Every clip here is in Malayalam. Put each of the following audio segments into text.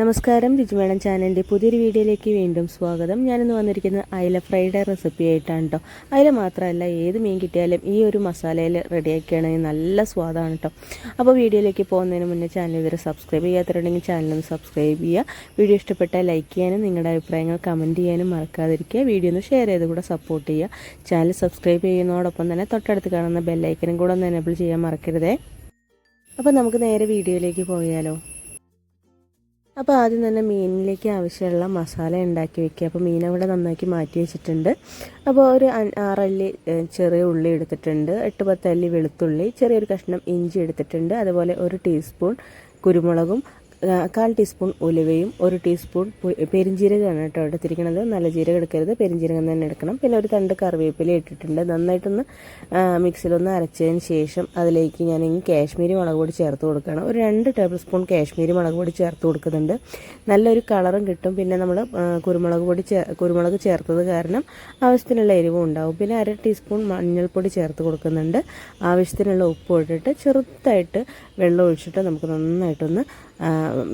നമസ്കാരം രുചിമേളം ചാനലിന്റെ പുതിയൊരു വീഡിയോയിലേക്ക് വീണ്ടും സ്വാഗതം. ഞാനിന്ന് വന്നിരിക്കുന്നത് അയല ഫ്രൈഡ് റെസിപ്പി ആയിട്ടാണ് കേട്ടോ അയല മാത്രമല്ല ഏത് മീൻ കിട്ടിയാലും ഈ ഒരു മസാലയിൽ റെഡിയാക്കുകയാണെങ്കിൽ നല്ല സ്വാദാണ് കേട്ടോ അപ്പോൾ വീഡിയോയിലേക്ക് പോകുന്നതിന് മുന്നേ ചാനൽ ഇതുവരെ സബ്സ്ക്രൈബ് ചെയ്യാത്തവരുണ്ടെങ്കിൽ ചാനലൊന്ന് സബ്സ്ക്രൈബ് ചെയ്യുക. വീഡിയോ ഇഷ്ടപ്പെട്ടാൽ ലൈക്ക് ചെയ്യാനും നിങ്ങളുടെ അഭിപ്രായങ്ങൾ കമന്റ് ചെയ്യാനും മറക്കാതിരിക്കുക. വീഡിയോ ഒന്ന് ഷെയർ ചെയ്ത് കൂടെ സപ്പോർട്ട് ചെയ്യുക. ചാനൽ സബ്സ്ക്രൈബ് ചെയ്യുന്നതോടൊപ്പം തന്നെ തൊട്ടടുത്ത് കാണുന്ന ബെല്ലൈക്കനും കൂടെ ഒന്ന് എനേബിൾ ചെയ്യാൻ മറക്കരുതേ. അപ്പോൾ നമുക്ക് നേരെ വീഡിയോയിലേക്ക് പോയാലോ. അപ്പോൾ ആദ്യം തന്നെ മീനിലേക്ക് ആവശ്യമുള്ള മസാല ഉണ്ടാക്കി വെക്കുക. അപ്പോൾ മീൻ അവിടെ നന്നാക്കി മാറ്റി വെച്ചിട്ടുണ്ട്. അപ്പോൾ ഒരു ആറല്ലി ചെറിയ ഉള്ളി എടുത്തിട്ടുണ്ട്. എട്ട് പത്തല്ലി വെളുത്തുള്ളി ചെറിയൊരു കഷ്ണം ഇഞ്ചി എടുത്തിട്ടുണ്ട്. അതുപോലെ ഒരു ടീസ്പൂൺ കുരുമുളകും കാൽ ടീസ്പൂൺ ഉലുവയും ഒരു ടീസ്പൂൺ പെരിഞ്ജീരകമാണ് കേട്ടോ എടുത്തിരിക്കുന്നത് നല്ല ജീരകം എടുക്കരുത്. പെരിഞ്ജീരകം തന്നെ എടുക്കണം. പിന്നെ ഒരു തണ്ട് കറിവേപ്പില ഇട്ടിട്ടുണ്ട്. നന്നായിട്ടൊന്ന് മിക്സിലൊന്ന് അരച്ചതിന് ശേഷം അതിലേക്ക് ഞാൻ ഈ കാശ്മീരി മുളക് പൊടി ചേർത്ത് കൊടുക്കണം ഒരു രണ്ട് ടേബിൾ സ്പൂൺ കാശ്മീരി മുളക് പൊടി ചേർത്ത് കൊടുക്കുന്നുണ്ട്. നല്ലൊരു കളറും കിട്ടും. പിന്നെ നമ്മൾ കുരുമുളക് പൊടി കുരുമുളക് ചേർത്തത് കാരണം ആവശ്യത്തിനുള്ള എരിവും ഉണ്ടാവും. പിന്നെ അര ടീസ്പൂൺ മഞ്ഞൾപ്പൊടി ചേർത്ത് കൊടുക്കുന്നുണ്ട്. ആവശ്യത്തിനുള്ള ഉപ്പ് ഇട്ടിട്ട് ചെറുതായിട്ട് വെള്ളം ഒഴിച്ചിട്ട് നമുക്ക് നന്നായിട്ടൊന്ന്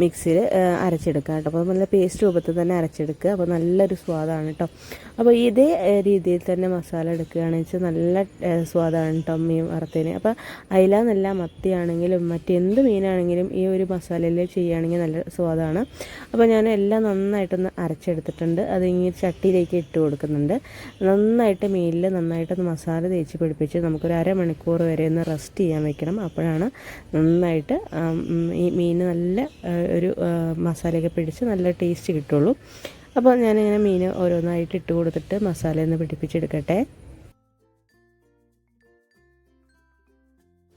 മിക്സിയിൽ അരച്ചെടുക്കുക കേട്ടോ. അപ്പോൾ നല്ല പേസ്റ്റ് രൂപത്തിൽ തന്നെ അരച്ചെടുക്കുക. അപ്പോൾ നല്ലൊരു സ്വാദാണ് കേട്ടോ അപ്പോൾ ഇതേ രീതിയിൽ തന്നെ മസാല എടുക്കുകയാണെന്ന് വെച്ചാൽ നല്ല സ്വാദാണ് കേട്ടോ മീൻ വറുത്തതിന്. അപ്പോൾ അയില നല്ല മത്തിയാണെങ്കിലും മറ്റെന്ത് മീനാണെങ്കിലും ഈ ഒരു മസാലയിൽ ചെയ്യുകയാണെങ്കിൽ നല്ല സ്വാദാണ്. അപ്പോൾ ഞാൻ എല്ലാം നന്നായിട്ടൊന്ന് അരച്ചെടുത്തിട്ടുണ്ട്. അത് ഇങ്ങനെ ചട്ടിയിലേക്ക് ഇട്ട് കൊടുക്കുന്നുണ്ട്. നന്നായിട്ട് മീനിൽ നന്നായിട്ടൊന്ന് മസാല തേച്ച് പിടിപ്പിച്ച് നമുക്കൊരു അരമണിക്കൂർ വരെ ഒന്ന് റെസ്റ്റ് ചെയ്യാൻ വെക്കണം. അപ്പോഴാണ് നന്നായിട്ട് ഈ മീൻ നല്ല ഒരു മസാലയൊക്കെ പിടിച്ച് നല്ല ടേസ്റ്റ് കിട്ടുള്ളൂ. അപ്പോൾ ഞാനിങ്ങനെ മീൻ ഓരോന്നായിട്ട് ഇട്ട് കൊടുത്തിട്ട് മസാലയൊന്ന് പിടിപ്പിച്ചെടുക്കട്ടെ.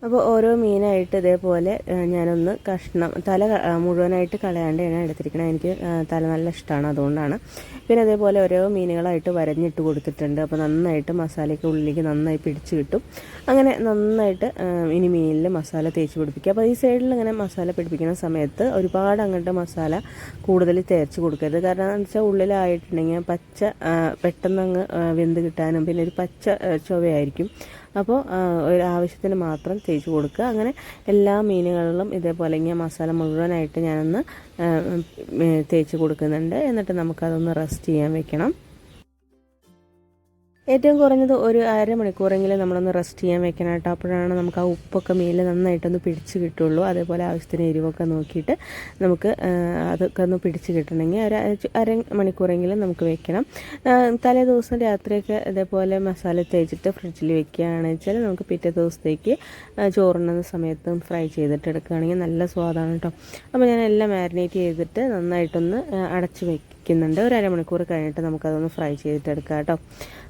അപ്പോൾ ഓരോ മീനായിട്ട് ഇതേപോലെ ഞാനൊന്ന് കഷ്ണം തല മുഴുവനായിട്ട് കളയാണ്ട് ഞാൻ എടുത്തിരിക്കണം എനിക്ക് തല നല്ല ഇഷ്ടമാണ് അതുകൊണ്ടാണ്. പിന്നെ അതേപോലെ ഓരോ മീനുകളായിട്ട് വരഞ്ഞിട്ട് കൊടുത്തിട്ടുണ്ട്. അപ്പോൾ നന്നായിട്ട് മസാലയ്ക്ക് ഉള്ളിലേക്ക് നന്നായി പിടിച്ച് കിട്ടും. അങ്ങനെ നന്നായിട്ട് ഇനി മീനിൽ മസാല തേച്ച് പിടിപ്പിക്കുക. അപ്പോൾ ഈ സൈഡിൽ ഇങ്ങനെ മസാല പിടിപ്പിക്കുന്ന സമയത്ത് ഒരുപാട് അങ്ങോട്ട് മസാല കൂടുതൽ തേച്ച് കൊടുക്കരുത്. കാരണം എന്താണെന്ന് വെച്ചാൽ ഉള്ളിലായിട്ടുണ്ടെങ്കിൽ പച്ച പെട്ടെന്ന് അങ്ങ് വെന്ത് കിട്ടാനും പിന്നെ ഒരു പച്ച ചൊവയായിരിക്കും. അപ്പോൾ ഒരു ആവശ്യത്തിന് മാത്രം തേച്ച് കൊടുക്കുക. അങ്ങനെ എല്ലാ മീനുകളിലും ഇതേപോലെ ഇങ്ങനെ മസാല മുഴുവനായിട്ട് ഞാനൊന്ന് തേച്ച് കൊടുക്കുന്നുണ്ട്. എന്നിട്ട് നമുക്കതൊന്ന് റെസ്റ്റ് ചെയ്യാൻ വെക്കണം. ഏറ്റവും കുറഞ്ഞത് ഒരു അരമണിക്കൂറെങ്കിലും നമ്മളൊന്ന് റെസ്റ്റ് ചെയ്യാൻ വെക്കണം കേട്ടോ. അപ്പോഴാണ് നമുക്ക് ആ ഉപ്പൊക്കെ മേലിൽ നന്നായിട്ടൊന്ന് പിടിച്ച് കിട്ടുള്ളൂ. അതേപോലെ ആവശ്യത്തിന് എരിവൊക്കെ നോക്കിയിട്ട് നമുക്ക് അതൊക്കെ ഒന്ന് പിടിച്ച് കിട്ടണമെങ്കിൽ ഒരു അര മണിക്കൂറെങ്കിലും നമുക്ക് വെക്കണം. തലേ ദിവസം രാത്രിയൊക്കെ ഇതേപോലെ മസാല തേച്ചിട്ട് ഫ്രിഡ്ജിൽ വെക്കുകയാണെന്ന് വെച്ചാൽ നമുക്ക് പിറ്റേ ദിവസത്തേക്ക് ചോറുണ്ണുന്ന സമയത്തും ഫ്രൈ ചെയ്തിട്ട് എടുക്കുകയാണെങ്കിൽ നല്ല സ്വാദാണ് കേട്ടോ. അപ്പോൾ ഞാൻ എല്ലാം മാരിനേറ്റ് ചെയ്തിട്ട് നന്നായിട്ടൊന്ന് അടച്ച് വയ്ക്കും വയ്ക്കുന്നുണ്ട് ഒരു അരമണിക്കൂർ കഴിഞ്ഞിട്ട് നമുക്കതൊന്ന് ഫ്രൈ ചെയ്തിട്ടെടുക്കാം കേട്ടോ.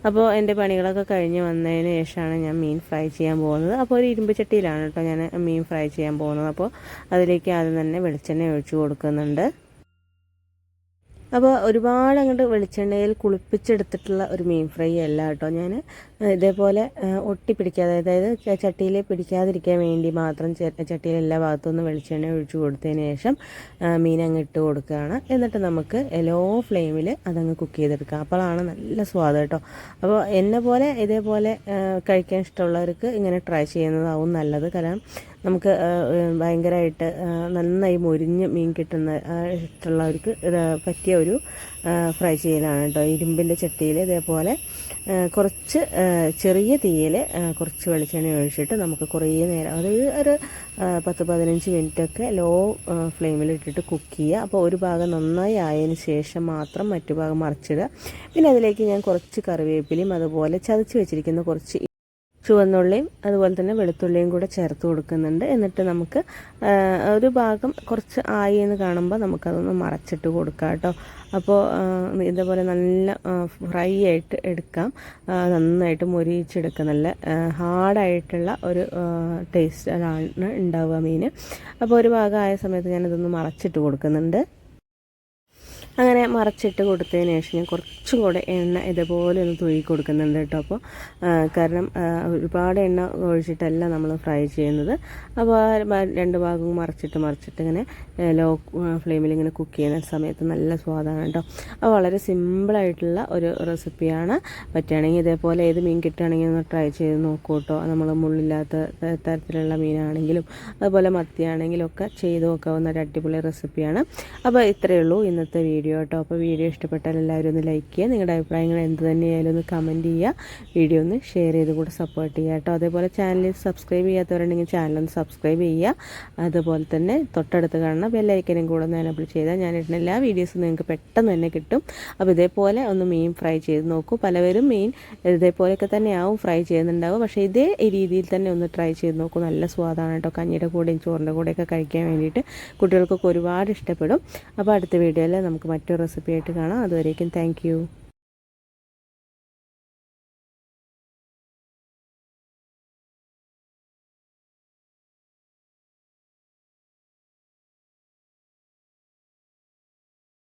അപ്പോൾ എന്റെ പണികളൊക്കെ കഴിഞ്ഞ് വന്നതിന് ശേഷമാണ് ഞാൻ മീൻ ഫ്രൈ ചെയ്യാൻ പോകുന്നത്. അപ്പോൾ ഒരു ഇരുമ്പ് ചട്ടിയിലാണ് കേട്ടോ ഞാൻ മീൻ ഫ്രൈ ചെയ്യാൻ പോകുന്നത്. അപ്പോൾ അതിലേക്ക് ആദ്യം തന്നെ വെളിച്ചെണ്ണ ഒഴിച്ചു കൊടുക്കുന്നുണ്ട്. അപ്പോൾ ഒരുപാട് അങ്ങോട്ട് വെളിച്ചെണ്ണയിൽ കുളിപ്പിച്ചെടുത്തിട്ടുള്ള ഒരു മീൻ ഫ്രൈ അല്ല കേട്ടോ ഞാൻ. ഇതേപോലെ ഒട്ടിപ്പിടിക്കാതെ അതായത് ചട്ടിയിൽ പിടിക്കാതിരിക്കാൻ വേണ്ടി മാത്രം ചട്ടിയിൽ എല്ലാ ഭാഗത്തുനിന്ന് വെളിച്ചെണ്ണ ഒഴിച്ചു കൊടുത്തതിന് ശേഷം മീൻ അങ്ങ് ഇട്ട് കൊടുക്കുകയാണ്. എന്നിട്ട് നമുക്ക് ലോ ഫ്ലെയിമിൽ അതങ്ങ് കുക്ക് ചെയ്തെടുക്കാം. അപ്പോഴാണ് നല്ല സ്വാദ് കേട്ടോ. അപ്പോൾ എന്നെ പോലെ ഇതേപോലെ കഴിക്കാൻ ഇഷ്ടമുള്ളവർക്ക് ഇങ്ങനെ ട്രൈ ചെയ്യുന്നതാവും നല്ലത്. കാരണം നമുക്ക് ഭയങ്കരമായിട്ട് നന്നായി മൊരിഞ്ഞ് മീൻ കിട്ടുന്ന ഇഷ്ടമുള്ളവർക്ക് പറ്റിയ ഒരു ഫ്രൈ ചെയ്യലാണ് കേട്ടോ. ഇരുമ്പിന്റെ ചട്ടിയിൽ ഇതേപോലെ കുറച്ച് ചെറിയ തീയിൽ കുറച്ച് വെളിച്ചെണ്ണ ഒഴിച്ചിട്ട് നമുക്ക് കുറേ നേരം അതായത് ഒരു പത്ത് പതിനഞ്ച് മിനിറ്റൊക്കെ ലോ ഫ്ലെയിമിൽ ഇട്ടിട്ട് കുക്ക് ചെയ്യുക. അപ്പോൾ ഒരു ഭാഗം നന്നായി ആയതിന് ശേഷം മാത്രം മറ്റു ഭാഗം മറിച്ചിടുക. പിന്നെ അതിലേക്ക് ഞാൻ കുറച്ച് കറിവേപ്പിലയും അതുപോലെ ചതച്ച് വെച്ചിരിക്കുന്ന കുറച്ച് ചുവന്നുള്ളിയും അതുപോലെ തന്നെ വെളുത്തുള്ളിയും കൂടെ ചേർത്ത് കൊടുക്കുന്നുണ്ട്. എന്നിട്ട് നമുക്ക് ഒരു ഭാഗം കുറച്ച് ആയി എന്ന് കാണുമ്പോൾ നമുക്കതൊന്ന് മറച്ചിട്ട് കൊടുക്കാം കേട്ടോ. അപ്പോൾ ഇതേപോലെ നല്ല ഫ്രൈ ആയിട്ട് എടുക്കാം. നന്നായിട്ട് മൊരിയിച്ചെടുക്കുക നല്ല ഹാർഡായിട്ടുള്ള ഒരു ടേസ്റ്റ് ആണ് ഉണ്ടാവുക മീൻ അപ്പോൾ ഒരു ഭാഗം ആയ സമയത്ത് ഞാനിതൊന്ന് മറച്ചിട്ട് കൊടുക്കുന്നുണ്ട്. അങ്ങനെ മറച്ചിട്ട് കൊടുത്തതിന് ശേഷം ഞാൻ കുറച്ചും കൂടെ എണ്ണ ഇതുപോലെ ഒന്ന് തൂക്കി കൊടുക്കുന്നുണ്ട് കേട്ടോ. അപ്പോൾ കാരണം ഒരുപാട് എണ്ണ ഒഴിച്ചിട്ടല്ല നമ്മൾ ഫ്രൈ ചെയ്യുന്നത്. അപ്പോൾ രണ്ട് ഭാഗവും മറച്ചിട്ട് മറിച്ചിട്ട് ഇങ്ങനെ ലോ ഫ്ലെയിമിൽ ഇങ്ങനെ കുക്ക് ചെയ്യുന്ന സമയത്ത് നല്ല സ്വാദാണ് കേട്ടോ. അപ്പോൾ വളരെ സിമ്പിളായിട്ടുള്ള ഒരു റെസിപ്പിയാണ്. പറ്റുകയാണെങ്കിൽ ഇതേപോലെ ഏത് മീൻ കിട്ടുകയാണെങ്കിൽ ഒന്ന് ട്രൈ ചെയ്ത് നോക്കൂ കേട്ടോ. നമ്മൾ മുള്ളില്ലാത്ത തരത്തിലുള്ള മീനാണെങ്കിലും അതുപോലെ മത്തിയാണെങ്കിലും ഒക്കെ ചെയ്ത് നോക്കാവുന്ന ഒരു അടിപൊളി റെസിപ്പിയാണ്. അപ്പോൾ ഇത്രയേ ഉള്ളൂ ഇന്നത്തെ വീഡിയോ. കേട്ടോ. അപ്പോൾ വീഡിയോ ഇഷ്ടപ്പെട്ടാൽ എല്ലാവരും ഒന്ന് ലൈക്ക് ചെയ്യുക. നിങ്ങളുടെ അഭിപ്രായങ്ങൾ എന്ത് തന്നെയായാലും ഒന്ന് കമന്റ് ചെയ്യുക. വീഡിയോ ഒന്ന് ഷെയർ ചെയ്ത് കൂടെ സപ്പോർട്ട് ചെയ്യുക കേട്ടോ. അതേപോലെ ചാനൽ സബ്സ്ക്രൈബ് ചെയ്യാത്തവരുണ്ടെങ്കിൽ ചാനലൊന്ന് സബ്സ്ക്രൈബ് ചെയ്യുക. അതുപോലെ തന്നെ തൊട്ടടുത്ത് കാണുന്ന ബെല്ലൈക്കനും കൂടെ ഒന്ന് എനബിൾ ചെയ്താൽ ഞാൻ ഇടുന്ന എല്ലാ വീഡിയോസും നിങ്ങൾക്ക് പെട്ടെന്ന് തന്നെ കിട്ടും. അപ്പോൾ ഇതേപോലെ ഒന്ന് മീൻ ഫ്രൈ ചെയ്ത് നോക്കൂ. പലവരും മീൻ ഇതേപോലെയൊക്കെ തന്നെയാവും ഫ്രൈ ചെയ്യുന്നുണ്ടാവും പക്ഷേ ഇതേ രീതിയിൽ തന്നെ ഒന്ന് ട്രൈ ചെയ്ത് നോക്കൂ. നല്ല സ്വാദാണ് കേട്ടോ. കഞ്ഞിയുടെ കൂടെയും ചോറിന്റെ കൂടെയൊക്കെ കഴിക്കാൻ വേണ്ടിയിട്ട് കുട്ടികൾക്കൊക്കെ ഒരുപാട് ഇഷ്ടപ്പെടും. അപ്പോൾ അടുത്ത വീഡിയോയിൽ നമുക്ക് മറ്റൊരു റെസിപ്പി ആയിട്ട് കാണാം. അതുവരേക്കും താങ്ക്